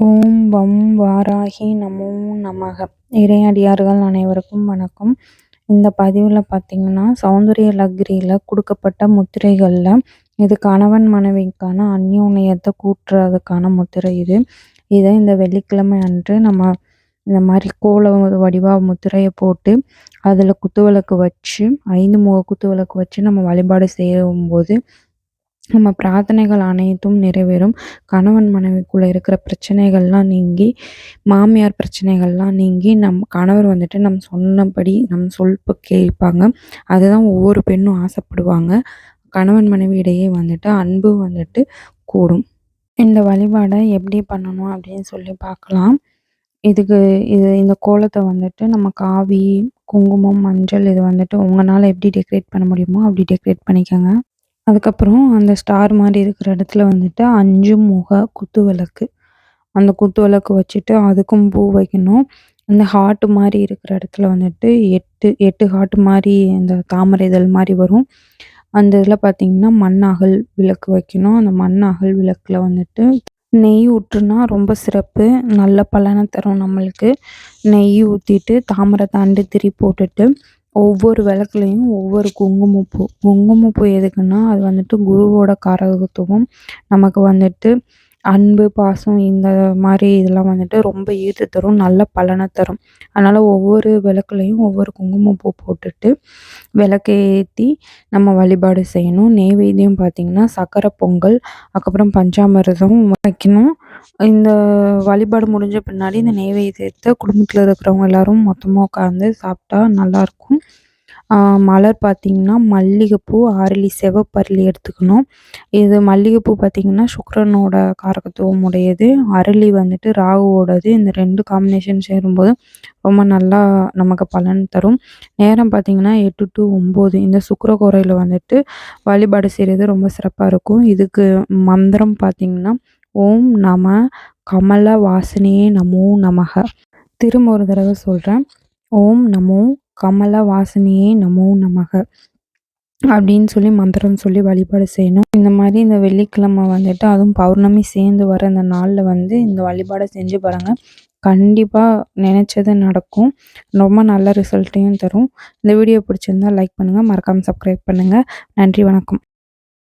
ஓம் வம் வாராகி நமோ நமக. இறையடியார்கள் அனைவருக்கும் வணக்கம். இந்த பதிவில் பார்த்தீங்கன்னா சௌந்தரிய லக்ரியில் கொடுக்கப்பட்ட முத்திரைகளில் இது கணவன் மனைவிக்கான அந்யோன்யத்தை கூட்டுறதுக்கான முத்திரை இது. இதை இந்த வெள்ளிக்கிழமை அன்று நம்ம இந்த மாதிரி கோல வடிவா முத்திரையை போட்டு அதில் குத்துவிளக்கு வச்சு ஐந்து முக குத்துவிளக்கு வச்சு நம்ம வழிபாடு செய்யும்போது நம்ம பிரார்த்தனைகள் அனைத்தும் நிறைவேறும். கணவன் மனைவிக்குள்ளே இருக்கிற பிரச்சனைகள்லாம் நீங்கி மாமியார் பிரச்சனைகள்லாம் நீங்கி நம் கணவர் வந்துட்டு நம் சொன்னபடி நம் சொல்ப கேட்பாங்க. அதுதான் ஒவ்வொரு பெண்ணும் ஆசைப்படுவாங்க. கணவன் மனைவி இடையே வந்துட்டு அன்பு வந்துட்டு கூடும். இந்த வழிபாடை எப்படி பண்ணணும் அப்படின்னு சொல்லி பார்க்கலாம். இதுக்கு இது இந்த கோலத்தை வந்துட்டு நம்ம காவி குங்குமம் மஞ்சள் இது வந்துட்டு உங்களால் எப்படி டெக்கரேட் பண்ண முடியுமோ அப்படி டெக்கரேட் பண்ணிக்கோங்க. அதுக்கப்புறம் அந்த ஸ்டார் மாதிரி இருக்கிற இடத்துல வந்துட்டு அஞ்சு முக குத்து விளக்கு. அந்த குத்து விளக்கு வச்சுட்டு அதுக்கும் பூ வைக்கணும். அந்த ஹார்ட் மாதிரி இருக்கிற இடத்துல வந்துட்டு எட்டு எட்டு ஹார்ட் மாதிரி இந்த தாமரை இதழ் மாதிரி வரும். அந்த இதில் பார்த்தீங்கன்னா மண் அகல் விளக்கு வைக்கணும். அந்த மண் அகல் விளக்கில் வந்துட்டு நெய் ஊற்றுனா ரொம்ப சிறப்பு. நல்ல பலனை தரும் நம்மளுக்கு. நெய் ஊற்றிட்டு தாமரை தாண்டு திரி போட்டுட்டு ஒவ்வொரு விளக்குலையும் ஒவ்வொரு குங்குமப்பூ குங்குமப்பூ எதுக்குன்னா அது வந்துட்டு குருவோட காரகத்துவம். நமக்கு வந்துட்டு அன்பு பாசம் இந்த மாதிரி இதெல்லாம் வந்துட்டு ரொம்ப ஈர்த்து தரும் நல்ல பலனை தரும். அதனால் ஒவ்வொரு விளக்குலையும் ஒவ்வொரு குங்குமப்பூ போட்டுட்டு விளக்கு ஏற்றி நம்ம வழிபாடு செய்யணும். நெய்வேத்தியம் பார்த்திங்கன்னா சக்கரை பொங்கல் அதுக்கப்புறம் பஞ்சாமிரதம் வைக்கணும். இந்த வழிபாடு முடிஞ்ச பின்னாடி இந்த நெய்வேத்தியத்தை குடும்பத்தில் இருக்கிறவங்க எல்லோரும் மொத்தமாக உட்காந்து சாப்பிட்டா நல்லாயிருக்கும் மலர் பார்த்திங்கன்னா மல்லிகைப்பூ அரளி சிவப்பரளி எடுத்துக்கணும். இது மல்லிகைப்பூ பார்த்திங்கன்னா சுக்கரனோட காரகத்துவம் உடையது. அரளி வந்துட்டு ராகுவோடது. இந்த ரெண்டு காம்பினேஷன் சேரும்போது ரொம்ப நல்லா நமக்கு பலன் தரும். நேரம் பார்த்திங்கன்னா எட்டு டு ஒம்பது. இந்த சுக்கரகோரையில் வந்துட்டு வழிபாடு செய்கிறது ரொம்ப சிறப்பாக இருக்கும். இதுக்கு மந்திரம் பார்த்திங்கன்னா ஓம் நம கமல வாசனையே நமோ நமக. திரும்ப ஒரு தடவை சொல்கிறேன் ஓம் நமோ கமல வாசனையே நமோ நமக அப்படின்னு சொல்லி மந்திரம் சொல்லி வழிபாடு செய்யணும். இந்த மாதிரி இந்த வெள்ளிக்கிழமை வந்துட்டு அதுவும் பௌர்ணமி சேர்ந்து வர இந்த நாளில் வந்து இந்த வழிபாடை செஞ்சு பாருங்கள் கண்டிப்பாக நினச்சது நடக்கும். ரொம்ப நல்ல ரிசல்ட்டையும் தரும். இந்த வீடியோ பிடிச்சிருந்தா லைக் பண்ணுங்கள் மறக்காமல் சப்ஸ்கிரைப் பண்ணுங்கள் நன்றி வணக்கம்.